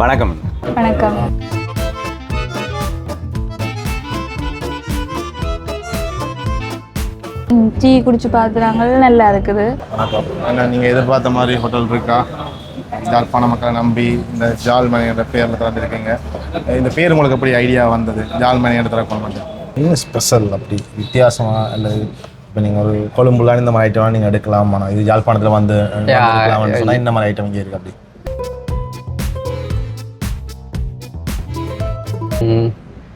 வணக்கம். வணக்கம். டீ குடிச்சு பார்த்துறாங்க நல்லா இருக்குது. என்ன நீங்கள் எதிர்பார்த்த மாதிரி ஹோட்டல் இருக்கா? ஜாழ்ப்பாண மக்களை நம்பி இந்த ஜால்மணி என்ற பேரில் திறந்துருக்கீங்க. இந்த பேர் உங்களுக்கு எப்படி ஐடியா வந்தது? ஜால்மணி என்ற திறக்கணும் வந்து. என்ன ஸ்பெஷல் அப்படி? வித்தியாசமாக அல்லது இப்போ நீங்கள் ஒரு கொழும்புலாம் இந்த மாதிரி ஐட்டம்லாம் நீங்கள் எடுக்கலாம் ஆனால் இது யாழ்ப்பாணத்தில் வந்து எடுக்கலாம்னு சொன்னால் இந்த மாதிரி ஐட்டம் இங்கே இருக்குது அப்படி?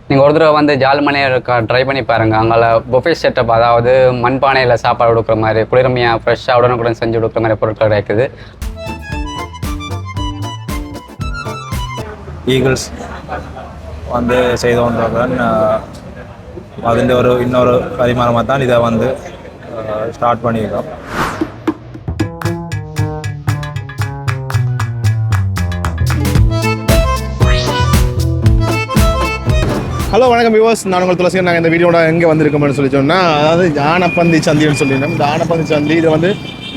நீங்கள் ஒரு தடவை வந்து ஜால்மலையாக இருக்கா ட்ரை பண்ணி பாருங்கள் அங்கே பொஃபே செட்டப் அதாவது மண்பானையில் சாப்பாடு கொடுக்குற மாதிரி குளிர்மையாக ஃப்ரெஷ்ஷாக உடனுக்குடன் செஞ்சு கொடுக்குற மாதிரி பொருட்கள் கிடைக்குது. ஈகிள்ஸ் வந்து செய்து கொண்டவுடன் அதில் ஒரு இன்னொரு பரிமாணமாக தான் இதை வந்து ஸ்டார்ட் பண்ணியிருக்கோம். ஹலோ வணக்கம் விவாஸ் நான் உங்கள் துளசி. நாங்கள் இந்த வீடியோட எங்கே வந்திருக்கோம்னு சொல்லி சொன்னால் அதாவது ஆனப்பந்தி சந்தின்னு சொல்லியிருந்தோம் இந்த ஆனப்பந்தி சந்தி. இது வந்து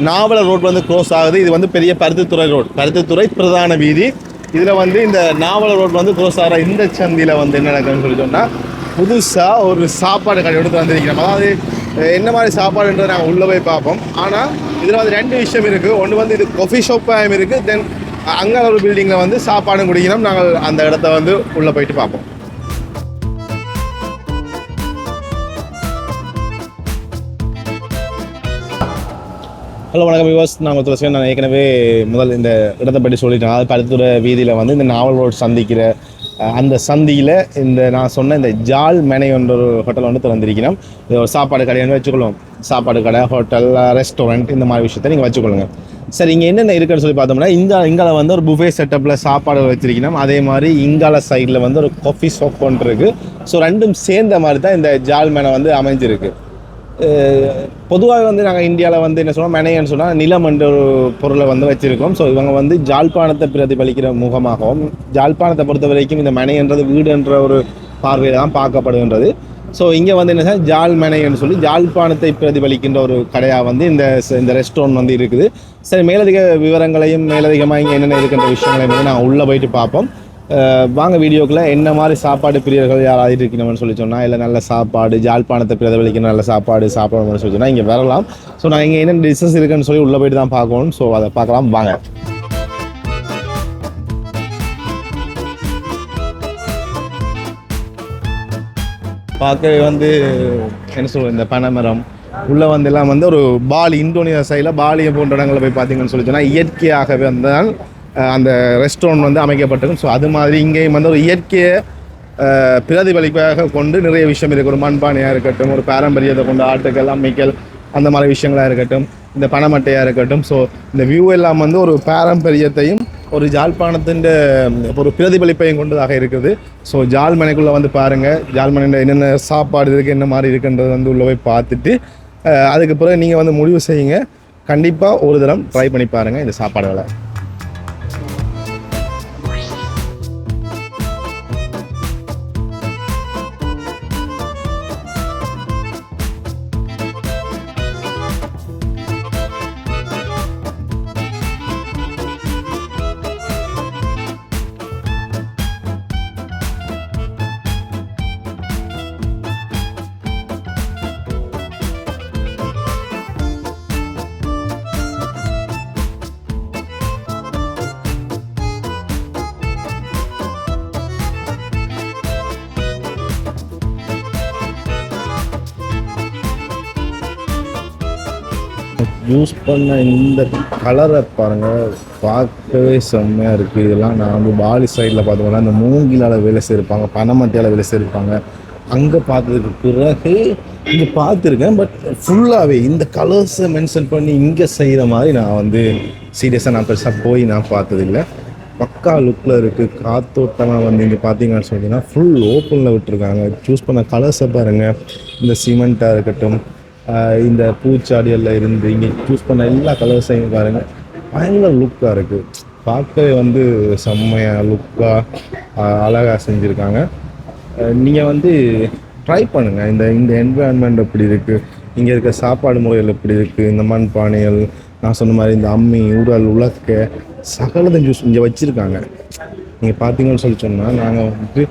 நாவல ரோட் வந்து க்ளோஸ் ஆகுது. இது வந்து பெரிய பருத்தித்துறை ரோட் பருத்தித்துறை பிரதான வீதி. இதில் வந்து இந்த நாவல ரோட் வந்து க்ளோஸ் ஆகிற இந்த சந்தியில் வந்து என்ன நடக்குதுன்னு சொல்லி சொன்னால் புதுசாக ஒரு சாப்பாடு கடை எடுத்து வந்திருக்கிறோம். அதாவது என்ன மாதிரி சாப்பாடுன்றதை நாங்கள் உள்ளே போய் பார்ப்போம். ஆனால் இதில் வந்து ரெண்டு விஷயம் இருக்குது ஒன்று வந்து இது கொஃபி ஷாப்பாகவும் இருக்குது தென் அங்கே ஒரு பில்டிங்கில் வந்து சாப்பாடும் குடிக்கணும். நாங்கள் அந்த இடத்த வந்து உள்ளே போயிட்டு பார்ப்போம். ஹலோ வணக்கம் விவாஸ் நான் துளசி நான் ஏற்கனவே முதல் இந்த இடத்தை பற்றி சொல்லிட்டேன். அது படுத்துற வீதியில் வந்து இந்த நாவல் சந்திக்கிற அந்த சந்தியில் இந்த நான் சொன்ன இந்த ஜால் மேனை என்ற ஒரு ஹோட்டல் வந்து திறந்திருக்கிறோம். இது ஒரு சாப்பாடு கடைன்னு வச்சுக்கொள்ளுவோம் சாப்பாடு கடை ஹோட்டல் ரெஸ்டாரண்ட் இந்த மாதிரி விஷயத்தை நீங்கள் வச்சுக்கொள்ளுங்க. சரி இங்கே என்னென்ன இருக்குன்னு சொல்லி பார்த்தோம்னா இந்த இங்கால வந்து ஒரு புஃபே செட்டப்பில் சாப்பாடு வச்சிருக்கணும் அதே மாதிரி இங்கால சைடில் வந்து ஒரு காஃபி ஷாப் ஒன்று இருக்குது ஸோ ரெண்டும் சேர்ந்த மாதிரி தான் இந்த ஜால் மேனை வந்து அமைஞ்சிருக்கு. பொதுவாக வந்து நாங்கள் இந்தியாவில் வந்து என்ன சொல்லுவோம் மெனையன்னு சொன்னால் நிலம் என்ற ஒரு பொருளை வந்து வச்சுருக்கோம். ஸோ இவங்க வந்து ஜாழ்ப்பாணத்தை பிரதிபலிக்கிற முகமாகவும் ஜாழ்ப்பாணத்தை பொறுத்த வரைக்கும் இந்த மனைன்றது வீடுன்ற ஒரு பார்வையில் தான் பார்க்கப்படுகின்றது. ஸோ இங்கே வந்து என்ன சார் ஜால் மெனைன்னு சொல்லி ஜாழ்ப்பாணத்தை பிரதிபலிக்கின்ற ஒரு கடையாக வந்து இந்த இந்த ரெஸ்டாரண்ட் வந்து இருக்குது. சரி மேலதிக விவரங்களையும் மேலதிகமாக இங்கே என்னென்ன இருக்கின்ற விஷயங்களையும் வந்து நான் உள்ளே போயிட்டு பார்ப்போம். வாங்க வீடியோக்குள்ள என்ன மாதிரி சாப்பாடு பிரியர்கள் யாராவது இருக்கணும்னு சொல்லி சொன்னால் இல்லை நல்ல சாப்பாடு ஜாழ்ப்பாணத்தை பிரதிபலிக்கிற நல்ல சாப்பாடு சாப்பிடணும்னு சொல்லி சொன்னால் இங்கே வரலாம். ஸோ நான் இங்கே என்ன டிஷ்ஷஸ் இருக்குன்னு சொல்லி உள்ளே போயிட்டு தான் பார்க்கணும். ஸோ அதை பார்க்கலாம். வாங்க. பார்க்கவே வந்து என்ன சொல்கிறது இந்த பனைமரம். உள்ளே வந்து எல்லாம் வந்து ஒரு பாலி இந்தோனியா சைடில் பாலியை போன்ற இடங்களில் போய் பார்த்தீங்கன்னு சொல்லி சொன்னால் இயற்கையாகவே வந்தால் அந்த ரெஸ்டாரண்ட் வந்து அமைக்கப்பட்டிருக்கும். ஸோ அது மாதிரி இங்கேயும் வந்து ஒரு இயற்கையை பிரதிபலிப்பாக கொண்டு நிறைய விஷயம் இருக்குது ஒரு மண்பானையாக இருக்கட்டும் ஒரு பாரம்பரியத்தை கொண்டு ஆட்டுக்கள் அம்மிக்கல் அந்த மாதிரி விஷயங்களாக இருக்கட்டும். இந்த பணமட்டையாக இருக்கட்டும். ஸோ இந்த வியூ எல்லாம் வந்து ஒரு பாரம்பரியத்தையும் ஒரு ஜாழ்ப்பாணத்தின் ஒரு பிரதிபலிப்பையும் கொண்டதாக இருக்குது. ஸோ ஜாழ்மனைக்குள்ளே வந்து பாருங்கள் ஜாழ்மனையில் என்னென்ன சாப்பாடு இருக்குது என்ன மாதிரி இருக்குன்றது வந்து உள்ளே போய் பார்த்துட்டு அதுக்கு பிறகு நீங்கள் வந்து முடிவு செய்யுங்க. கண்டிப்பாக ஒரு தரம் ட்ரை பண்ணி பாருங்கள் இந்த சாப்பாடுகளை. யூஸ் பண்ண இந்த கலரை பாருங்கள் பார்க்கவே செம்மையாக இருக்குது இதெல்லாம் நான் வந்து பாலி சைடில் பார்த்தோம்னா இந்த மூங்கிலால் வேலை செய்யிருப்பாங்க பனைமட்டையால் வேலை செய்திருப்பாங்க அங்கே பார்த்ததுக்கு பிறகு இங்கே பார்த்துருக்கேன் பட் ஃபுல்லாகவே இந்த கலர்ஸை மென்ஷன் பண்ணி இங்கே செய்கிற மாதிரி நான் வந்து சீரியஸாக நான் பெருசாக போய் நான் பார்த்ததில்லை. பக்கா லுக்கில் இருக்குது காத்தோட்டமாக வந்து இங்கே பார்த்தீங்கன்னு சொன்னீங்கன்னா ஃபுல் ஓப்பனில் விட்டுருக்காங்க. சூஸ் பண்ண கலர்ஸை பாருங்கள் இந்த சிமெண்ட்டாக இருக்கட்டும் இந்த பூச்சாடிகளில் இருந்து இங்கே சூஸ் பண்ண எல்லா கலர்ஸையும் பாருங்கள் பயங்கர லுக்காக இருக்குது பார்க்கவே வந்து செம்மையாக லுக்காக அழகாக செஞ்சுருக்காங்க. நீங்கள் வந்து ட்ரை பண்ணுங்கள் இந்த இந்த என்விரான்மெண்ட் எப்படி இருக்குது இங்கே இருக்க சாப்பாடு முறைகள் எப்படி இருக்குது இந்த மண் பானைகள் நான் சொன்ன மாதிரி இந்த அம்மி உரல் உலக்க சகலதும் ஜூஸ் இங்கே வச்சுருக்காங்க. நீங்கள் பார்த்தீங்கன்னு சொல்லி சொன்னால் நாங்கள் வந்து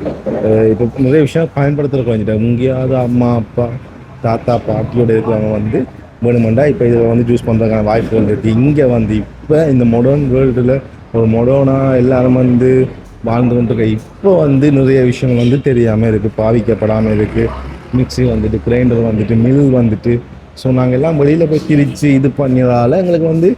இப்போ நிறைய விஷயம் பயன்படுத்துகிற குறைஞ்சிட்டோம் இங்கேயாவது அம்மா அப்பா தாத்தா பாட்டியோட இருக்கிறவங்க வந்து வேணுமெண்டா இப்போ இதில் வந்து ஜூஸ் பண்ணுறதுக்கான வாய்ப்புகள் இருக்குது இங்கே வந்து இப்போ இந்த மொடர்ன் வேர்ல்டில் ஒரு மொடோனாக எல்லாரும் வந்து வாழ்ந்து கொண்டிருக்க இப்போ வந்து நிறைய விஷயங்கள் வந்து தெரியாமல் இருக்குது பாவிக்கப்படாமல் இருக்குது மிக்ஸி வந்துட்டு கிரைண்டர் வந்துட்டு மில் வந்துட்டு. ஸோ நாங்கள் எல்லாம் வெளியில் போய் திரித்து இது பண்ணதால் எங்களுக்கு வந்து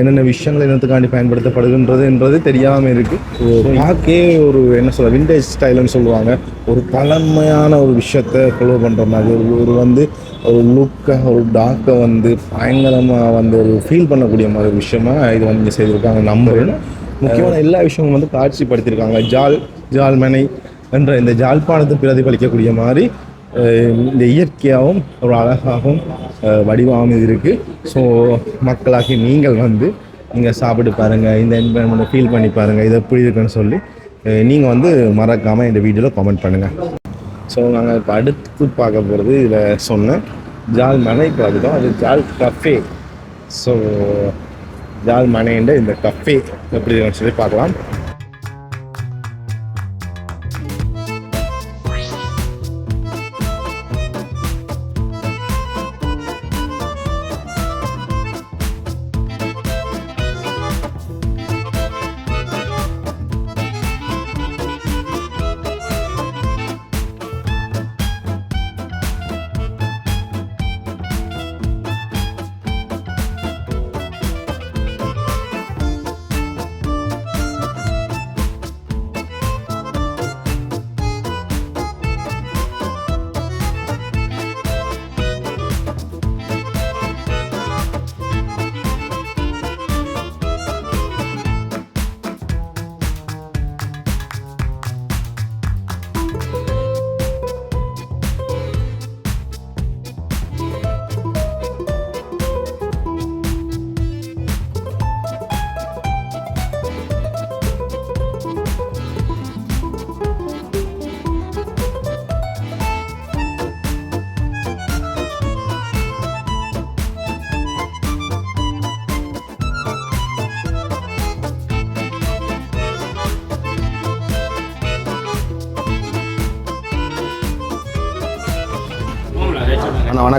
என்னென்ன விஷயங்கள் என்னத்துக்காண்டி பயன்படுத்தப்படுகின்றதுன்றது தெரியாமல் இருக்குது பார்க்கே ஒரு என்ன சொல்ல விண்டேஜ் ஸ்டைல்னு சொல்லுவாங்க. ஒரு பழமையான ஒரு விஷயத்தை ஃபாலோ பண்ணுற மாதிரி ஒரு ஒரு வந்து ஒரு லுக்கை ஒரு டாக்கை வந்து பயங்கரமாக வந்து ஒரு ஃபீல் பண்ணக்கூடிய மாதிரி விஷயமா இது வந்து செய்திருக்காங்க நம்புறேன். முக்கியமான எல்லா விஷயமும் வந்து காட்சிப்படுத்தியிருக்காங்க. ஜால் ஜால்மனை என்ற இந்த ஜாழ்ப்பாணத்தை பிரதிபலிக்கக்கூடிய மாதிரி இந்த இயற்கையாகவும் ஒரு அழகாகவும் வடிவாகவும் இது இருக்குது ஸோ மக்களாகி நீங்கள் வந்து நீங்கள் சாப்பிட்டு பாருங்கள் இந்த என்வரன்மெண்ட்டை ஃபீல் பண்ணி பாருங்கள் இது எப்படி இருக்குன்னு சொல்லி நீங்கள் வந்து மறக்காமல் இந்த வீடியோவில் கமெண்ட் பண்ணுங்கள் ஸோ நாங்கள் இப்போ அடுத்து பார்க்க போகிறது இதில் சொன்னேன் ஜால் மனை இப்போ அதுதான். அது ஜால் கஃபே ஸோ ஜால் மனைன்ற இந்த கஃபே எப்படி இருக்குன்னு சொல்லி பார்க்கலாம்.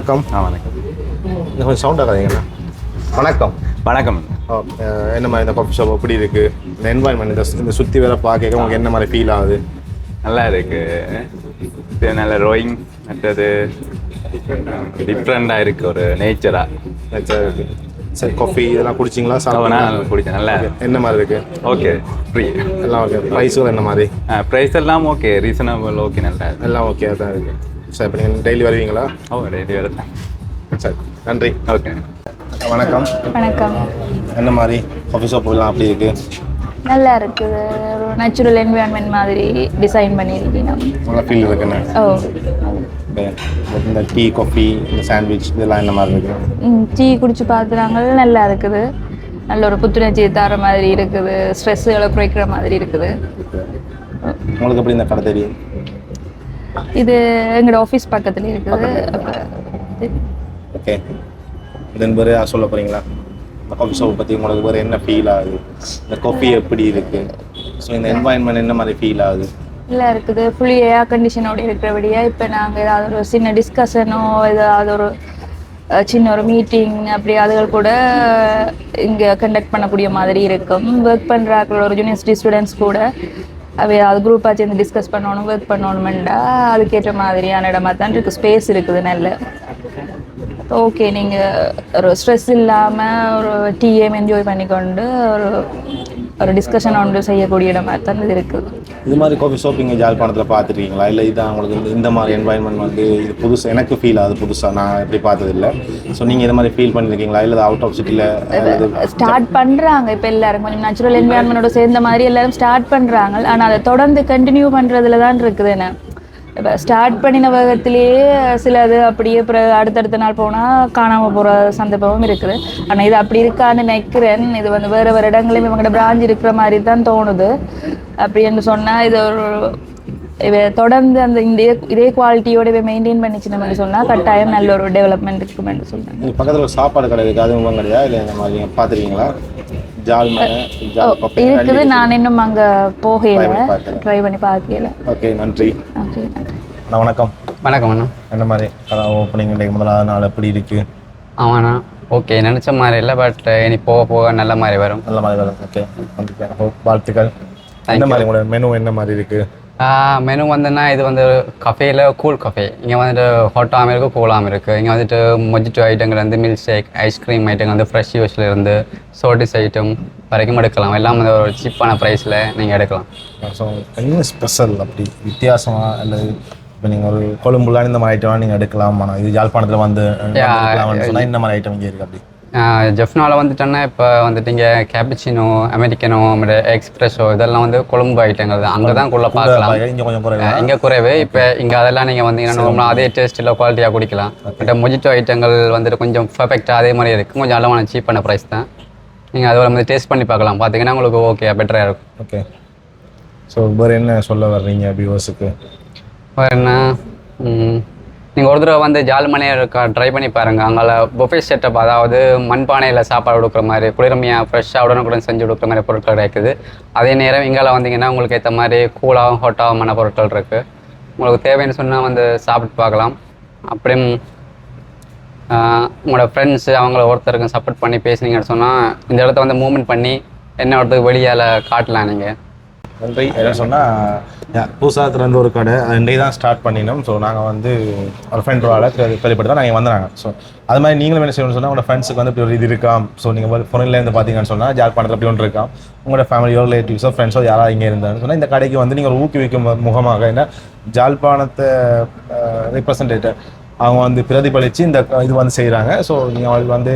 வணக்கம். ஆ வணக்கம். இன்னும் கொஞ்சம் சவுண்டாக கதைங்கண்ணா வணக்கம். வணக்கம். என்ன மாதிரி இந்த காஃபி ஷாப் எப்படி இருக்குது இந்த என்வாயன்மெண்ட் இந்த இந்த சுற்றி வேற பார்க்க உங்களுக்கு என்ன மாதிரி ஃபீல் ஆகுது? நல்லா இருக்கு. நல்ல ரோயிங் மற்றது டிஃப்ரெண்டாக இருக்கு ஒரு நேச்சரா சரி இருக்கு. சரி காஃபி இதெல்லாம் குடிச்சிங்களா? நான் சாப்பிட்டீங்களா? குடிச்சேன் நல்லா என்ன மாதிரி இருக்கு? ஓகே ஃப்ரீ எல்லாம் ஓகே ப்ரைஸும் என்ன மாதிரி? ப்ரைஸ் எல்லாம் ஓகே ரீசனபிள் ஓகே நல்லா இருக்கு. எல்லாம் ஓகே தான் இருக்கு. சரி இப்போ நீங்கள் டெய்லி வருவீங்களா? ஓ ரெடி வருது சரி நன்றி. ஓகே. வணக்கம். வணக்கம். என்ன மாதிரி? காஃபி ஷாப் எல்லாம் அப்படி இருக்கு? நல்லா இருக்குது. ஒரு நேச்சுரல் என்விரான்மெண்ட் மாதிரி டிசைன் பண்ணியிருக்கீங்க. நல்லா ஃபீல் இருக்குண்ணே ஓ. இந்த டீ காஃபி இந்த சாண்ட்விச் இதெல்லாம் என்ன மாதிரி இருக்கு? ம், டீ குடிச்சு பார்த்துறாங்க நல்லா இருக்குது. நல்ல ஒரு புத்துணர்ச்சி தர மாதிரி இருக்குது. ஸ்ட்ரெஸ்ஸுகளை குறைக்கிற மாதிரி இருக்குது. உங்களுக்கு எப்படி இந்த கடை தெரியும்? இது எங்களோட ஆஃபீஸ் பக்கத்துல இருக்குது. ஓகே தென் வேறு சொல்ல போகிறீங்களா இந்த காஃபி ஷாப்பை பற்றி உங்களுக்கு வேறு என்ன ஃபீல் ஆகுது? இந்த காஃபி எப்படி இருக்குது ஸோ இந்த என்வாயன்மெண்ட் என்ன மாதிரி ஃபீல் ஆகுது? நல்லா இருக்குது. ஃபுல்லி ஏர் கண்டிஷனோட இருக்கிறபடியா இப்போ நாங்கள் ஏதாவது ஒரு சின்ன டிஸ்கஷனோ ஏதாவது ஒரு சின்ன ஒரு மீட்டிங் அப்படி அதுகள் கூட இங்கே கண்டக்ட் பண்ணக்கூடிய மாதிரி இருக்கும். ஒர்க் பண்ணுறாக்கள் ஒரு யூனிவர்சிட்டி ஸ்டூடெண்ட்ஸ் கூட அது குரூப்பாக சேர்ந்து டிஸ்கஸ் பண்ணணும் ஒர்க் பண்ணணுமெண்டா அதுக்கேற்ற மாதிரியான இடமா தான் இருக்குது ஸ்பேஸ் இருக்குது நல்ல. ஓகே நீங்கள் ஒரு ஸ்ட்ரெஸ் இல்லாமல் ஒரு டீஎம் என்ஜாய் பண்ணிக்கொண்டு ஒரு ஒரு டிஸ்கஷன் ஒன்று செய்யக்கூடிய இடமா தான் இது இருக்குது இது மாதிரி காஃபி ஷாப் இங்கே ஜாழ்ப்பாணத்தில் பார்த்துருக்கீங்களா? இல்லை இதான் உங்களுக்கு இந்த- இந்த மாதிரி என்வாயன்மெண்ட் வந்து இது புதுசு எனக்கு ஃபீல் ஆகுது புதுசாக நான் எப்படி பார்த்ததில்ல. ஸோ நீங்கள் இது மாதிரி ஃபீல் பண்ணியிருக்கீங்களா இல்லை அவுட் ஆஃப் சிட்டியில் ஸ்டார்ட் பண்றாங்க இப்போ எல்லாரும். கொஞ்சம் நேச்சுரல் என்விரான்மெண்டோட சேர்ந்த மாதிரி எல்லாரும் ஸ்டார்ட் பண்றாங்க. ஆனா அதை தொடர்ந்து கண்டினியூ பண்றதுல தான் இருக்குது என்ன? ஸ்டார்ட் பண்ணின வேகத்திலேயே சிலது அப்படியே அப்புறம் அடுத்தடுத்த நாள் போனால் காணாமல் போகிற சந்தர்ப்பமும் இருக்குது. ஆனால் இது அப்படி இருக்கான்னு நினைக்கிறேன். இது வந்து வேறு வேறு இடங்களையும் இவங்களோட பிராஞ்ச் இருக்கிற மாதிரி தான் தோணுது. அப்படின்னு சொன்னால் இது ஒரு இவ தொடர்ந்து அந்த இந்த இதே- இதே குவாலிட்டியோட இவ மெயின்டைன் பண்ணிச்சுன்னு மாதிரி சொன்னால் கட்டாயம் நல்ல ஒரு டெவலப்மெண்ட் இருக்குமென்று சொல்றேன் பக்கத்தில் ஒரு சாப்பாடு கடை இருக்குது அதுவும் இல்லை இந்த மாதிரி பார்த்துருக்கீங்களா? இருக்குது. நான் இன்னும் அங்க Try போகல. ட்ரை பண்ணி பார்க்கல. ஓகே நன்றி. ஓகே. வணக்கம். வணக்கம் அண்ணா. என்ன மாதிரி கடை ஓப்பனிங் இன்றைக்கு முதலாவது நாள் எப்படி இருக்கு? ஆமாண்ணா ஓகே நினச்ச மாதிரி இல்லை பட் இனி போக போக நல்ல மாதிரி வரும். நல்ல மாதிரி வரும். ஓகே வாழ்த்துக்கள். என்ன மாதிரி உங்களோட மெனு என்ன மாதிரி இருக்கு? மெனு வந்துன்னா இது வந்து கஃபேயில் கூல் கஃபே இங்கே வந்துட்டு ஹாட்டாகவும் இருக்குது கூலாகவும் இருக்குது இங்கே வந்துட்டு மொஜிட்டோ ஐட்டங்கள் வந்து மில்க் ஷேக் ஐஸ்கிரீம் ஐட்டங்கள் வந்து ஃப்ரெஷ் யூஸில் இருந்து சோட்டிஸ் ஐட்டம் வரைக்கும் எடுக்கலாம். எல்லாம் வந்து ஒரு சீப்பான ப்ரைஸில் நீங்கள் எடுக்கலாம். ஸோ என்ன ஸ்பெஷல் அப்படி? வித்தியாசமா? அல்லது இப்போ நீங்கள் ஒரு கொழும்புலாம் இந்த மாதிரி ஐட்டம்லாம் நீங்கள் எடுக்கலாம். ஆனால் இது யாழ்ப்பாணத்தில் வந்து இந்த மாதிரி ஐட்டம் இங்கே இருக்குது அப்படி? ஜெஃப்னாவில் வந்துட்டோன்னா இப்போ வந்துட்டு இங்கே கேபிச்சினோ அமெரிக்கனோ எக்ஸ்பிரஸோ இதெல்லாம் வந்து கொழும்பு ஐட்டங்கள் தான். அங்கே தான் குள்ள பார்க்கலாம். இங்கே கொஞ்சம் குறைவா? இப்போ இங்கே அதெல்லாம் நீங்கள் வந்தீங்கன்னா நார்மலாக அதே டேஸ்ட்டில் குவாலிட்டியாக குடிக்கலாம். பட் மொஜிட்டோ ஐட்டங்கள் வந்துட்டு கொஞ்சம் பர்ஃபெக்டாக அதே மாதிரி இருக்குது கொஞ்சம் அளவான சீப்பான ப்ரைஸ் தான். நீங்கள் அதை வந்து டேஸ்ட் பண்ணி பார்க்கலாம். பார்த்தீங்கன்னா உங்களுக்கு ஓகே பெட்டராக இருக்கும். ஓகே ஸோ வேறு என்ன சொல்ல வர்றீங்க வியூவர்ஸுக்கு வேறு என்ன? நீங்கள் ஒரு தடவை வந்து ஜால்மனையை ட்ரை பண்ணி பாருங்கள் அங்கே பொஃபே செட்டப் அதாவது மண்பானையில் சாப்பாடு கொடுக்குற மாதிரி குளிர்மையாக ஃப்ரெஷ்ஷாக உடனுக்குடன் செஞ்சு கொடுக்குற மாதிரி பொருட்கள் கிடைக்குது. அதே நேரம் இங்கால வந்தீங்கன்னா உங்களுக்கு ஏற்ற மாதிரி கூலாகவும் ஹோட்டாவுமான பொருட்கள் இருக்குது உங்களுக்கு தேவைன்னு சொன்னால் வந்து சாப்பிட்டு பார்க்கலாம். அப்படியும் உங்களோட ஃப்ரெண்ட்ஸு அவங்கள ஒருத்தருக்கு சப்போர்ட் பண்ணி பேசுனீங்கன்னு சொன்னால் இந்த இடத்த வந்து மூமெண்ட் பண்ணி என்ன இடத்துக்கு வெளியால் காட்டலாம் நீங்கள் நன்றி. என்ன சொன்னால் புதுசாக திறந்த ஒரு கடை. ரெண்டே தான் ஸ்டார்ட் பண்ணினோம். ஸோ நாங்கள் வந்து ஒரு ஃப்ரெண்ட் வாழ கேள்விப்பட்டு தான் நாங்கள் வந்தாங்க ஸோ அது மாதிரி நீங்களும் என்ன செய்யணும்னு சொன்னால் உங்களோட ஃப்ரெண்ட்ஸுக்கு வந்து இப்படி ஒரு இது இருக்காம் ஸோ நீங்கள் ஃபோனில் இருந்து பார்த்தீங்கன்னு சொன்னால் ஜாழ்ப்பாணத்தில் அப்படி ஒன்று இருக்காம் உங்களோட ஃபேமிலியோ ரிலேட்டிவ்ஸோ ஃப்ரெண்ட்ஸோ யாராவது இங்கே இருந்தாங்கன்னு சொன்னால் இந்த கடைக்கு வந்து நீங்கள் ஒரு ஊக்குவிக்கும் முகமாக என்ன ஜாழ்ப்பாணத்தை ரிப்ரசன்டேட்டர் அவங்க வந்து பிரதிபலித்து இந்த இது வந்து செய்கிறாங்க ஸோ நீங்கள் வந்து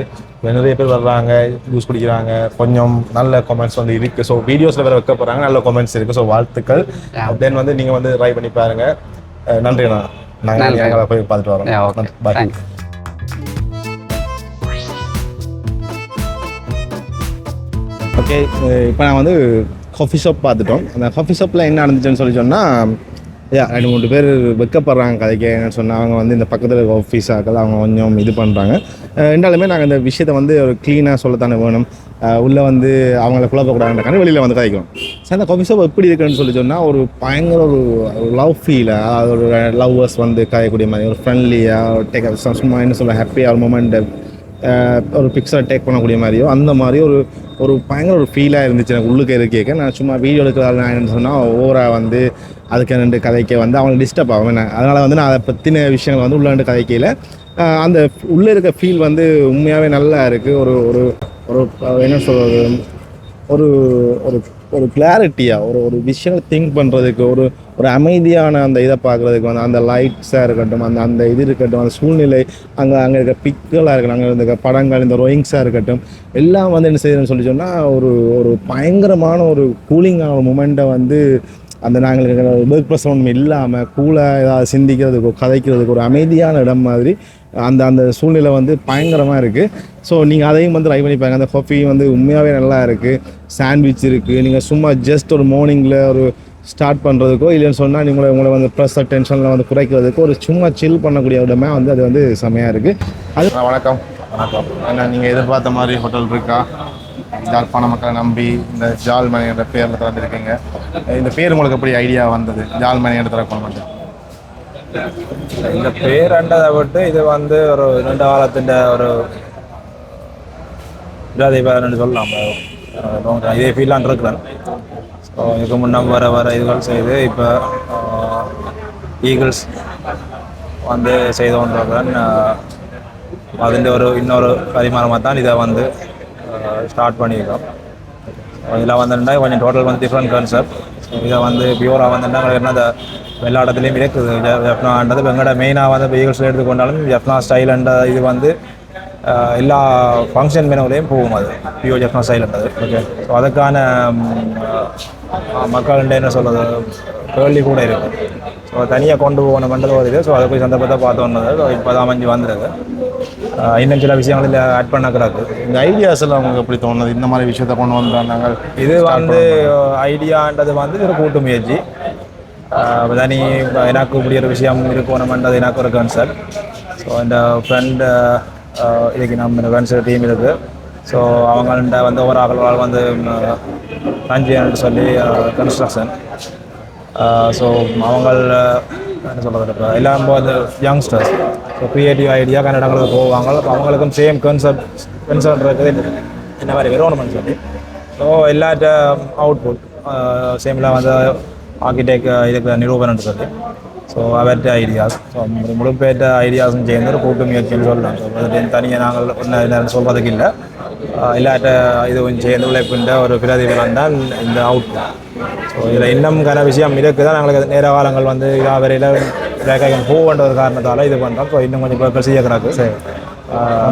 நிறைய பேர் வர்றாங்க ஜூஸ் குடிக்கிறாங்க. கொஞ்சம் நல்ல கமெண்ட்ஸ் வந்து இருக்குது ஸோ வீடியோஸில் வேறு வைக்க போகிறாங்க நல்ல கமெண்ட்ஸ் இருக்குது ஸோ வாழ்த்துக்கள். தென் வந்து நீங்கள் வந்து ட்ரை பண்ணி பாருங்கள் அஹ் நன்றி அண்ணா. நாங்கள். எங்களை போய் பார்த்துட்டு வரோம். Okay. பாய். ஓகே இப்போ நான் வந்து காஃபி ஷாப் பார்த்துட்டோம். அந்த காஃபி ஷாப்பில் என்ன நடந்துச்சுன்னு சொல்லி சொன்னால் ரெண்டு மூணு பேர் வெக்கப்படுறாங்க கதைக்க. சொன்னால் அவங்க வந்து இந்த பக்கத்தில் இருக்க ஆஃபீஸாக்கள் அவங்க கொஞ்சம் இது பண்ணுறாங்க ரெண்டாலுமே நாங்கள் இந்த விஷயத்தை வந்து ஒரு க்ளீனாக சொல்லத்தானே வேணும். உள்ளே வந்து அவங்கள குழப்பக்கூடாதுன்றக்கான வெளியில் வந்து கதைக்கிறோம். சார் அந்த காஃபி ஷாப் எப்படி இருக்குன்னு சொல்லி சொன்னால் ஒரு பயங்கர ஒரு லவ் ஃபீலாக அதாவது ஒரு லவ்வர்ஸ் வந்து கதைக்கூடிய மாதிரி ஒரு ஃப்ரெண்ட்லியாக டேக் சும்மா என்ன சொல்ல ஹாப்பியாக ஒரு மூமெண்ட் ஒரு பிக்சர் டேக் பண்ணக்கூடிய மாதிரியோ அந்த மாதிரி ஒரு ஒரு பயங்கர ஒரு ஃபீலாக இருந்துச்சு எனக்கு உள்ளுக்கு இருக்கேக்க நான் சும்மா வீடியோ எடுக்கிறதால நான் என்ன சொன்னால் ஓவராக வந்து அதுக்கு ரெண்டு கதைக்க வந்து அவங்களுக்கு டிஸ்டர்ப் ஆகும். என்ன அதனால் வந்து நான் அதை பற்றின விஷயங்கள் வந்து உள்ள ரெண்டு கதைக்கையில் அந்த உள்ளே இருக்க ஃபீல் வந்து உண்மையாகவே நல்லா இருக்குது ஒரு ஒரு ஒரு என்ன சொல்கிறது ஒரு ஒரு ஒரு கிளாரிட்டியாக ஒரு ஒரு விஷயம் திங்க் பண்ணுறதுக்கு ஒரு ஒரு அமைதியான அந்த இதை பார்க்குறதுக்கு வந்து அந்த லைட்ஸாக இருக்கட்டும் அந்த அந்த இது இருக்கட்டும் அந்த சூழ்நிலை அங்கே அங்கே இருக்க பிக்கலாக இருக்கட்டும் அங்கே இருக்க படங்கள் இந்த ரோயிங்ஸாக இருக்கட்டும் எல்லாம் வந்து என்ன செய்யணும்னு சொல்லி சொன்னால் ஒரு ஒரு பயங்கரமான ஒரு கூலிங்கான ஒரு மூமெண்ட்டை வந்து அந்த நாங்கள் ஒர்க் ப்ரெஸ் இல்லாமல் கூலாக ஏதாவது சிந்திக்கிறதுக்கோ கதைக்கிறதுக்கு ஒரு அமைதியான இடம் மாதிரி அந்த அந்த சூழ்நிலை வந்து பயங்கரமாக இருக்குது ஸோ நீங்கள் அதையும் வந்து ட்ரை பண்ணி பாருங்க. அந்த காஃபி வந்து உண்மையாகவே நல்லா இருக்குது சாண்ட்விச் இருக்குது நீங்கள் சும்மா ஜஸ்ட் ஒரு மார்னிங்கில் ஒரு ஸ்டார்ட் பண்ணுறதுக்கோ இல்லைன்னு சொன்னால் நீங்களை உங்களை வந்து ப்ரெஷர் டென்ஷனில் வந்து குறைக்கிறதுக்கோ ஒரு சும்மா சில் பண்ணக்கூடிய இடமே வந்து அது வந்து செமையாக இருக்குது அது வணக்கம். வணக்கம். என்ன நீங்கள் எதிர்பார்த்த மாதிரி ஹோட்டல் இருக்கா? ஜாழ்ப்பாண மக்களை நம்பி இந்த ஜால்மணி என்ற பேரில் திறந்துருக்கீங்க. இந்த பேர் உங்களுக்கு எப்படி ஐடியா வந்தது? ஜால்மணி என்ற திறக்கணும் இந்த பேரண்டதை விட்டு இது வந்து ஒரு ரெண்டு காலத்தின் ஒரு விராதிபாரன்னு சொல்லலாம். இதே ஃபீலான் இருக்கிறேன் ஸோ இதுக்கு முன்ன வர வர இதுகள் செய்து இப்போ ஈகிள்ஸ் வந்து செய்து கொண்டிருக்கிறேன். அதிൻ്റെ ஒரு இன்னொரு பரிமாணமாக தான் இதை வந்து ஸ்டார்ட் பண்ணியிருக்கோம். இதில் வந்துட்டா கொஞ்சம் டோட்டல் வந்து டிஃப்ரெண்ட் கான்செப்ட் இதை வந்து பியூராக வந்துட்டா என்ன அந்த எல்லா இடத்துலையும் இருக்குது ஜெ- ஜெஃப்னான்றது இப்போ எங்களோட மெயினாக வந்து இப்போ எடுத்துக்கொண்டாலும் ஜெஃப்னா ஸ்டைல்ன்ற இது வந்து எல்லா ஃபங்க்ஷன் மெனுவிலையும் போகும் அது பியூ ஜெஃப்னா ஸ்டைல்ன்றது ஓகே ஸோ அதுக்கான மக்கள் என்ன சொல்கிறது கேள்வி கூட இருக்குது தனியாக கொண்டு போகணுமென்றது ஒரு இது ஸோ அதை போய் சந்தர்ப்பத்தை பார்த்து வந்தது. ஸோ இப்போ தான் அமைஞ்சு வந்துருக்கு. இன்னும் சில விஷயங்கள் இதில் ஆட் பண்ண கிடக்கு. இந்த ஐடியாஸ் எல்லாம் உங்களுக்கு எப்படி தோணுது? இந்த மாதிரி விஷயத்த கொண்டு நாங்கள் இது வந்து ஐடியான்றது வந்து ஒரு கூட்டு முயற்சி. தனி எனக்கு இப்படி ஒரு விஷயம் இருக்கணுமென்றது எனக்கு ஒரு கன்செப்ட் ஸோ இந்த ஃப்ரெண்ட் இதுக்கு நம்ம ஃப்ரெண்ட்ஸ் டீம் இருக்குது ஸோ அவங்கள்ட்ட வந்து ஒரு ஆள் வந்து ரஞ்சின்னு சொல்லி கன்ஸ்ட்ரக்ஷன் Uh, ஸோ அவங்க uh, என்ன சொல்கிறது இப்போ எல்லாம் அந்த யங்ஸ்டர்ஸ் ஸோ க்ரியேட்டிவ் ஐடியா கன்னடங்களுக்கு போவாங்க. அப்போ அவங்களுக்கும் சேம் கன்செப்ட் கன்செப்ட் இருக்குது. என்ன மாதிரி வரணும்னு சொல்லி. ஸோ எல்லாட்ட அவுட்புட் சேமில் வந்து ஆர்கிடெக்ட் uh, இதுக்கு நிரூபணம் சொல்லி. ஸோ அவர்கிட்ட ஐடியாஸ் ஸோ முழு பேர்ட்ட ஐடியாஸும் சேர்ந்து ஒரு கூட்டு முயற்சின்னு சொல்லலாம். ஸோ அது தனியாக நாங்கள் ஒன்று சொல்கிறதுக்கு இல்லை. எல்லாட்ட இதுவும் சேர்ந்து உழைப்புன்ற ஒரு பிரதிபலன் தான் இந்த அவுட்புட் ஸோ இதில் இன்னும் கன விஷயம் இருக்குது? தான் நாங்களுக்கு நேர காலங்கள் வந்து இதாக வரையில் வேக்காய்கள் போகன்ற ஒரு காரணத்தால் இது பண்ணுறோம் ஸோ இன்னும் கொஞ்சம் பேர் செய்ய கிடக்கு சரி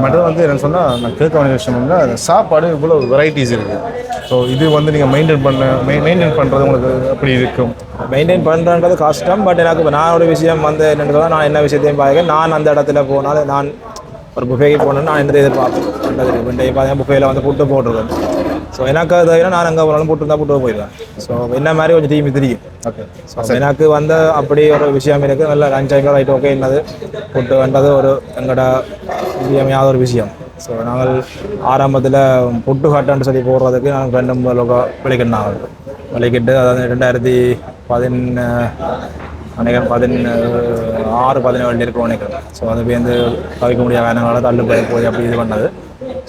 மட்டும் வந்து என்ன சொன்னால் நான் கேட்க வேண்டிய விஷயம் வந்து சாப்பாடு இவ்வளோ வெரைட்டிஸ் இருக்குது ஸோ இது வந்து நீங்கள் மெயின்டைன் பண்ண மெயின்டைன் பண்ணுறது உங்களுக்கு எப்படி இருக்கும்? மெயின்டைன் பண்ணுறது கஷ்டம் பட் எனக்கு இப்போ நான் ஒரு விஷயம் வந்து என்னன்றதா நான் என்ன விஷயத்தையும் பார்க்க நான் அந்த இடத்துல போனாலும் நான் ஒரு புஃபேக்கு போனேன்னா நான் என்ன எதிர்பார்ப்பேன் பார்த்தீங்கன்னா புஃபேல வந்து புட்டு போட்டுருவேன் ஸோ எனக்கு தவிர நான் அங்கே போனாலும் புட்டு தான் புட்டு போயிடுவேன். ஸோ என்ன மாதிரி கொஞ்சம் டீம் தெரியும். ஓகே ஸோ எனக்கு வந்து அப்படி ஒரு விஷயம் இருக்குது நல்ல லஞ்ச் டைமில் ரைட் ஓகே என்னது? புட்டு வேண்டது ஒரு எங்களோட இன்றியமையாத ஒரு விஷயம். ஸோ நாங்கள் ஆரம்பத்தில் புட்டு ஹட்டுன்னு சொல்லி போடுறதுக்கு நாங்கள் ரெண்டு மூணு லோகம் விளைக்கிட்டாங்க விளைக்கிட்டு அதாவது ரெண்டாயிரத்தி பதின நினைக்கிறேன் பதின ஆறு பதினேழு இருக்கும் நினைக்கிறேன். ஸோ அது வந்து தவிக்க முடியாத காரணங்களால் தள்ளு போய் அப்படி இது பண்ணது.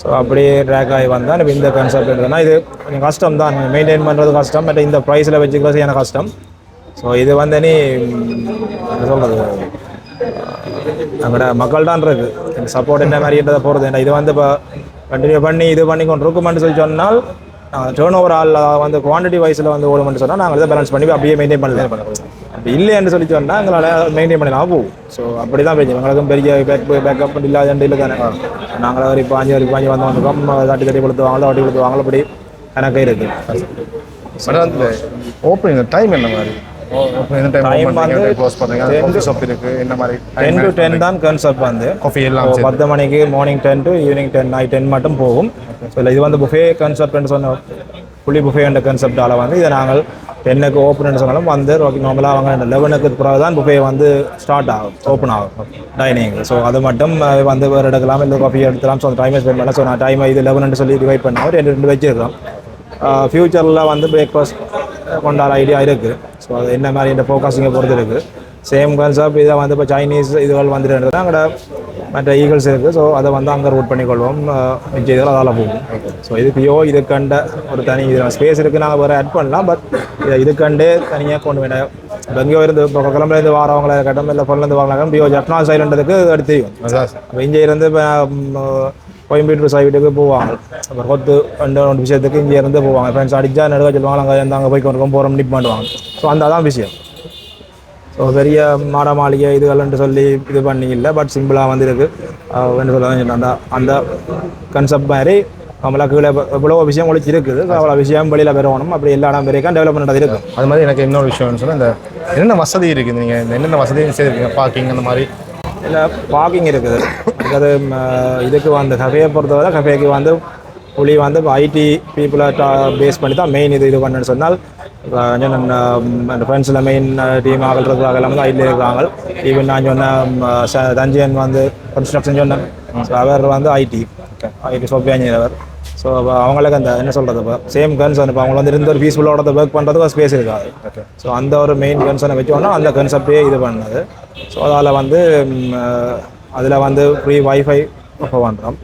ஸோ அப்படியே ட்ராக் ஆகி வந்தால் இப்போ இந்த கான்செப்ட் இருந்ததுன்னா இது கொஞ்சம் கஷ்டம் தான் மெயின்டைன் பண்ணுறது கஷ்டம் பட் இந்த ப்ரைஸில் வச்சுக்கிறது எனக்கு கஷ்டம். ஸோ இது வந்து நீ என்ன சொல்கிறது நம்மளோட மக்கள் தான் எனக்கு சப்போர்ட் என்ன மாதிரின்றதை போகிறது என்ன இது வந்து இப்போ கண்டினியூ பண்ணி இது பண்ணி கொண்டு இருக்குமென்னு சொல்லி சொன்னால் டேர்ன் ஓவர் ஆள் வந்து குவான்டிட்டி வைஸில் வந்து ஓடுமென்னு சொன்னால் நாங்கள் இதை பேலன்ஸ் பண்ணி அப்படியே மெயின்டைன் பண்ணல அப்படி இல்லைன்னு சொல்லி சொன்னால் எங்களால் மெயின்டைன் பண்ணலாம் போகும் ஸோ அப்படி தான் பேச்சு எங்களுக்கும் பெரிய பேக் பேக்கப் இல்லாத இல்லை தானே. நாங்கள் ஒரு பாஞ்சு ஒரு பாஞ்சு வந்து வந்திருக்கோம் தட்டி தட்டி கொடுத்துவாங்களோ வட்டி கொடுத்துவாங்களோ அப்படி கணக்கே இருக்குது ஓப்பனிங் டைம் என்ன மாதிரி? பத்து மணிக்கு morning ten to evening ten night ten மட்டும் போகும். இது வந்து புஃபே கன்செப்ட்னு சொன்ன புள்ளி புஃபே என்ற கன்செப்டால் வந்து இதை நாங்கள் டென்னுக்கு ஓப்பன் சொன்னாலும் வந்து நார்மலாக அவங்க லெவனுக்கு பிறகு தான் புஃபே வந்து ஸ்டார்ட் ஆகும் ஓப்பன் ஆகும். டைனிங் ஸோ அது மட்டும் வந்து வேறு எடுக்கலாம் இல்லை காஃபி எடுக்கலாம் ஸோ அந்த டைமை ஸ்பெண்ட் பண்ணலாம். ஸோ நான் டைம் இது லெவன் சொல்லி டிவைட் பண்ணால் ரெண்டு ரெண்டு வச்சிருக்கோம். ஃப்யூச்சரில் வந்து பிரேக்ஃபாஸ்ட் கொண்டாட ஐடியா இருக்குது ஸோ அது என்ன மாதிரி இந்த ஃபோக்கஸிங்கை பொறுத்து இருக்குது சேம் கான்செப்ட் இதை வந்து இப்போ சைனீஸ் இதுகள் வந்துட்டு அங்கே மற்ற ஈகிள்ஸ் இருக்குது ஸோ அதை வந்து அங்கே ரூட் பண்ணிக்கொள்வோம். மிச்ச இதில் அதால் போகும். ஸோ இது பியோ இது கண்ட ஒரு தனி இது. ஸ்பேஸ் இருக்குது நாங்கள் வேறு ஆட் பண்ணலாம். பட் இதை இது கண்டே தனியாக கொண்டு வேண்டாம் இப்போ எங்கேயோ இருந்து இப்போ கிளம்புலேருந்து வாரவங்கள இருக்கட்டும் இல்லை பொருளேருந்து வாங்கலாம் பியோ ஜப்னா சைலண்டதுக்கு அது தெரியும் அப்போ இங்கே இருந்து இப்போ கோயம்பேட்டூர் சைடுக்கு போவாங்க. அப்புறம் கொத்து ரெண்டு ரெண்டு விஷயத்துக்கு இங்கே இருந்து போவாங்க. ஃப்ரெண்ட்ஸ் அடிச்சா நடுக்க சொல்லுவாங்க அங்கே இருந்து அங்கே போய் கொண்டு போகிறோம் நிப் பண்ணுவாங்க. ஸோ அந்த அதான் விஷயம். ஸோ பெரிய மாட மாளிகை இதுகள்ன்ட்டு சொல்லி இது பண்ணி இல்லை பட் சிம்பிளாக வந்து இருக்கு ஆஹ் என்ன சொல்ல அந்த அந்த கன்செப்ட் மாதிரி நம்மளா கீழே எவ்வளோ விஷயம் ஒழிச்சு இருக்குது. அவ்வளோ விஷயம் வெளியில் பெறணும். அப்படி எல்லா இடம் வரைக்கும் டெவலப்மெண்ட் இருக்கும் அது மாதிரி எனக்கு இன்னொரு விஷயம் சொன்னால் இந்த என்னென்ன வசதி இருக்குது? நீங்கள் இந்த என்னென்ன வசதி செய்திருக்கீங்க? பார்க்கிங் அந்த மாதிரி. இல்லை பார்க்கிங் இருக்குது. அது இதுக்கு வந்து கஃபேயை பொறுத்தவரை கஃபேக்கு வந்து புலி வந்து ஐடி பீப்புளை பேஸ் பண்ணி தான் மெயின் இது இது பண்ணுன்னு சொன்னால் இப்போ கொஞ்சம் அந்த ஃப்ரெண்ட்ஸில் மெயின் டீம் ஆகல் இருக்கிறாங்க எல்லாம் வந்து ஐடியில் இருக்கிறாங்க ஈவன் நான் சொன்ன ம, ச- தஞ்சயன் வந்து கன்ஸ்ட்ரக்ஷன் சொன்னேன் ஸோ அவர் வந்து ஐடி ஐடி சாஃப்ட்வேர் இன்ஜினியர் அவர் ஸோ அவங்களுக்கு அந்த என்ன சொல்கிறது இப்போ சேம் கன்சர்ன் இப்போ அவங்க வந்து இருந்த ஒரு பீஸ்ஃபுல்லோட ஒர்க் பண்ணுறதுக்கு ஸ்பேஸ் இருக்காது ஸோ அந்த ஒரு மெயின் கன்சர்னை வச்சோன்னா அந்த கன்செப்டே இது பண்ணது ஸோ அதால் வந்து அதில் வந்து ஃப்ரீ வைஃபை பண்ணுறோம்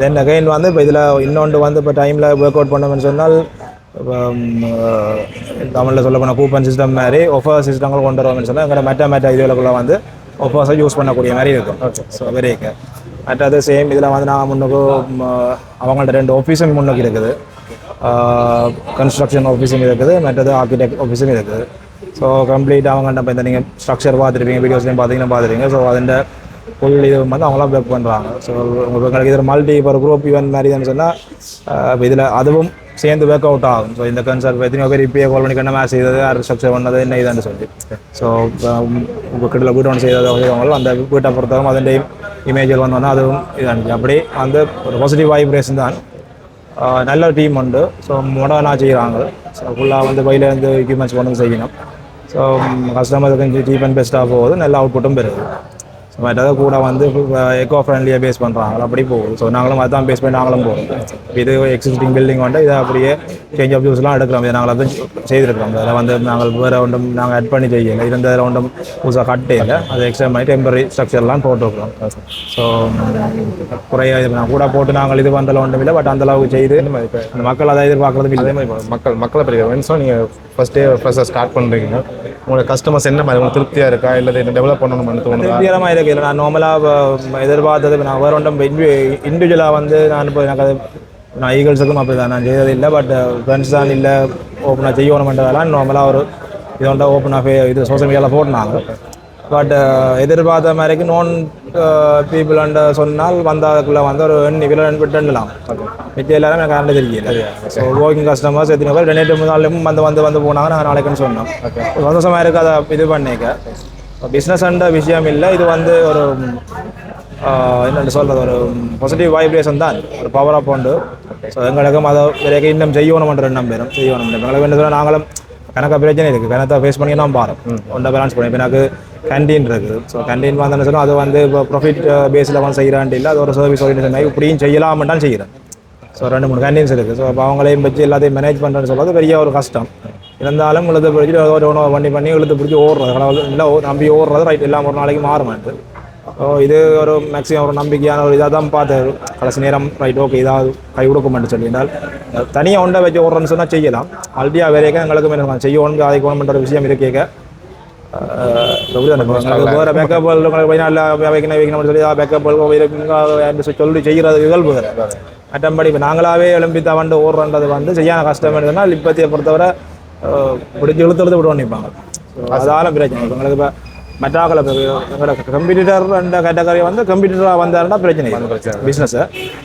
தென் அகைன் வந்து இப்போ இதில் இன்னொன்று வந்து இப்போ டைமில் ஒர்க் அவுட் பண்ணோம்னு சொன்னால் தமிழில் சொல்ல போனால் கூப்பன் சிஸ்டம் மாதிரி ஒஃபர் சிஸ்டங்கள் கொண்டு வரோம்னு சொன்னால் எங்களோட மெட்ட மெட்ட இதுகளுக்குள்ள வந்து ஒஃபர்ஸை யூஸ் பண்ணக்கூடிய மாதிரி இருக்கும் ஸோ வெரிக்கு மற்றது சேம் இதில் வந்து நான் முன்னுக்கு அவங்கள்ட்ட ரெண்டு ஆஃபீஸும் முன்னுக்கு இருக்குது கன்ஸ்ட்ரக்ஷன் ஆஃபீஸும் இருக்குது மற்றது ஆர்கிடெக்ட் ஆஃபீஸும் இருக்குது ஸோ கம்ப்ளீட் அவங்கள்ட்ட இப்போ இந்த நீங்கள் ஸ்ட்ரக்சர் பார்த்துருப்பீங்க வீடியோஸ்லையும் பார்த்தீங்கன்னா பார்த்துருப்பீங்க ஸோ அதில் ஃபுல் இது வந்து அவங்களாம் ஒர்க் பண்ணுறாங்க ஸோ உங்களுக்கு இது ஒரு மல்டி இப்போ குரூப் ஈவென்ட் மாதிரி சொன்னால் இப்போ இதில் அதுவும் சேர்ந்து ஒர்க் அவுட் ஆகும். ஸோ இந்த கன்சர்ட் எத்தனையோ பேர் இப்பயே கால் பண்ணி மேட்ச் செய்தது யார் ஸ்ட்ரக்சர் பண்ணது என்ன இதுன்னு சொல்லி. ஸோ உங்கள் கிட்ட வீட்டு ஒன்று செய்தது செய்வாங்களோ அந்த வீட்டை பொறுத்தவரை அதன் இமேஜில் வந்தோன்னா அதுவும் இதானுச்சு அப்படி அந்த ஒரு பாசிட்டிவ் வைப்ரேஷன் தான். நல்ல டீம் உண்டு. ஸோ மாடர்னாக செய்கிறாங்க ஸோ ஃபுல்லாக வந்து வெளியிலேருந்து எக்யூப்மெண்ட்ஸ் கொண்டு வந்து செய்யணும். ஸோ கஸ்டமருக்கு கொஞ்சம் சீப் அண்ட் பெஸ்ட்டாக போகுது. நல்ல அவுட்புட்டும் பெறுது. மற்றது கூட வந்து எக்கோ ஃப்ரெண்ட்லியாக பேஸ் பண்ணுறாங்க அப்படி போகுது. ஸோ நாங்களும் அதான் பேஸ் பண்ணி நாங்களும் போகிறோம் இது எக்ஸிஸ்டிங் பில்டிங் வந்து இதை அப்படியே சேஞ்ச் ஆஃப் யூஸ்லாம் எடுக்கிறோம். இதை நாங்கள் அதை செய்திருக்கிறோம். அதில் வந்து நாங்கள் வேறு ஒன்றும் நாங்கள் ஆட் பண்ணி செய்யலை. இருந்ததில் ஒன்றும் புதுசாக கட்டே இல்லை அது எக்ஸ்டெண்ட் பண்ணி டெம்பரரி ஸ்ட்ரக்சர்லாம் போட்டுருக்கிறோம். ஸோ குறைய கூட போட்டு நாங்கள் இது பண்ணுறதுல ஒன்றும் இல்லை. பட் அந்த அளவுக்கு செய்து அந்த மக்கள் அதை எதிர்பார்க்கறதும் அதே இல்லை மக்கள் மக்களை வென்ஸும் நீங்கள் ஃபஸ்ட்டே ஃபஸ்ட்டாக ஸ்டார்ட் பண்ணுறீங்க உங்களோட கஸ்டமர்ஸ் என்ன மாதிரி? உங்களுக்கு திருப்தியாக இருக்கா? இல்லை இதை டெவலப் பண்ணணும்னு தோணுதா? திருப்திகரமாக இருக்கு இல்லை நான் நார்மலாக எதிர்பார்த்தது நான் வேறு ஒன்றும் இண்டிவிஜுவலாக வந்து நான் இப்போ எனக்கு அது நான் ஈகிள்ஸுக்கும் அப்படி தான் நான் செய்தது இல்லை பட் ஃப்ரெண்ட்ஸ் தான் இல்லை ஓப்பனாக செய்யணுமென்றதெல்லாம் நார்மலாக ஒரு இது ஒன்றா ஓப்பனாக இது சோஷியல் மீடியாவில் போட்டினாங்க பட் எதிர்பார்த்த மாதிரிக்கு நோன் பீப்புள் அண்ட் சொன்னால் வந்ததுக்குள்ளே வந்து ஒரு எண்ணி விலை விட்டுலாம் மிச்ச எல்லாரும் எனக்கு கரண்ட் தெரியல ஸோ ஒர்க்கிங் கஸ்டமர்ஸ் எத்தனை பேர் ரெண்டு மூணு நாளும் வந்து வந்து வந்து போனாங்க நாங்கள் நாளைக்குன்னு சொன்னோம். சந்தோஷமாக இருக்குது அதை இது பண்ணிக்க. பிஸ்னஸ் அண்ட விஷயம் இல்லை. இது வந்து ஒரு என்னென்னு சொல்கிறது ஒரு பாசிட்டிவ் வைப்ரேஷன் தான். ஒரு பவர் அப் உண்டு ஸோ எங்களுக்கும் அதை பிறகு இன்னும் செய்யணும்ன்ற எண்ணம் பெறும். செய்யணும். எங்களுக்கு என்ன சொல்ல நாங்களும் கணக்காக பிரச்சனை இருக்குது கணத்தை ஃபேஸ் பண்ணி தான் பாரு ஒன்றை பேலன்ஸ் பண்ணி. இப்போ எனக்கு கேண்டீன் இருக்குது ஸோ கேண்டீன் வந்து சொன்னால் அது வந்து இப்போ ப்ராஃபிட் பேஸில் வந்து செய்கிறான்ட்டு இல்லை. அது ஒரு சர்வீஸ் ஓரியன்டேஷன் இப்படியும் செய்யலாம்னு தான் செய்கிறேன் ஸோ ரெண்டு மூணு கேண்டீன்ஸ் இருக்குது ஸோ அப்போ அவங்களையும் வச்சு எல்லாத்தையும் மேனேஜ் பண்ணுறேன்னு சொல்றது பெரிய ஒரு கஷ்டம். இருந்தாலும் இழுத்து பிடிச்சி ஒரு உணவு பண்ணி பண்ணி இழுத்து பிடிச்சி ஓடுறது. கடவுள் இல்லை நம்பி ஓடுறது ரைட் எல்லாம் ஒரு நாளைக்கு மாறுமாட்டு ஸோ இது ஒரு மேக்ஸிமம் ஒரு நம்பிக்கையான ஒரு இதாக தான் பார்த்தேன் கடைசி நேரம் ரைட் ஓகே இதாவது கை கொடுக்க மாட்டேன் சொல்லினால் தனியாக ஒன்றை வச்சு ஓடுறேன்னு சொன்னால் செய்யலாம். மல்டியாக வேறையாக எங்களுக்கு என்ன செய்யணும் அதை ஒரு விஷயம் இருக்கேக்க வேறு பேக்கப் வைக்கணும் வைக்கணும்னு சொல்லி பேக்கப் சொல்லி செய்கிறது இயல்பு வேறு. மற்றபடி இப்போ நாங்களாவே எழும்பி தவண்டு ஓடுறன்றது வந்து செய்யாத கஷ்டம் என்னதுன்னா இப்பத்தியை பொறுத்தவரை பிடிச்சி இழுத்து இழுத்து விட்டு நிற்பாங்க அதால பிரச்சனை. இப்போ எங்களுக்கு இப்போ மெட்டாக்களை எங்களோட கம்ப்யூட்டர் அந்த கேட்டகரி வந்து கம்ப்யூட்டராக வந்தாருன்னா பிரச்சனை பிஸ்னஸ்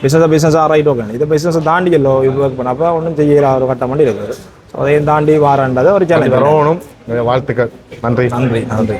பிஸ்னஸை பிஸ்னஸாக ரைட் ஓகே இது பிஸ்னஸை தாண்டி இல்லை ஒர்க் பண்ணப்போ ஒன்றும் செய்கிற ஒரு கட்டம் பண்ணி இருக்குது. அதையும் தாண்டி வாரன்றது ஒரு சேலஞ்ச் வரணும் வாழ்த்துக்கள். நன்றி. நன்றி நன்றி.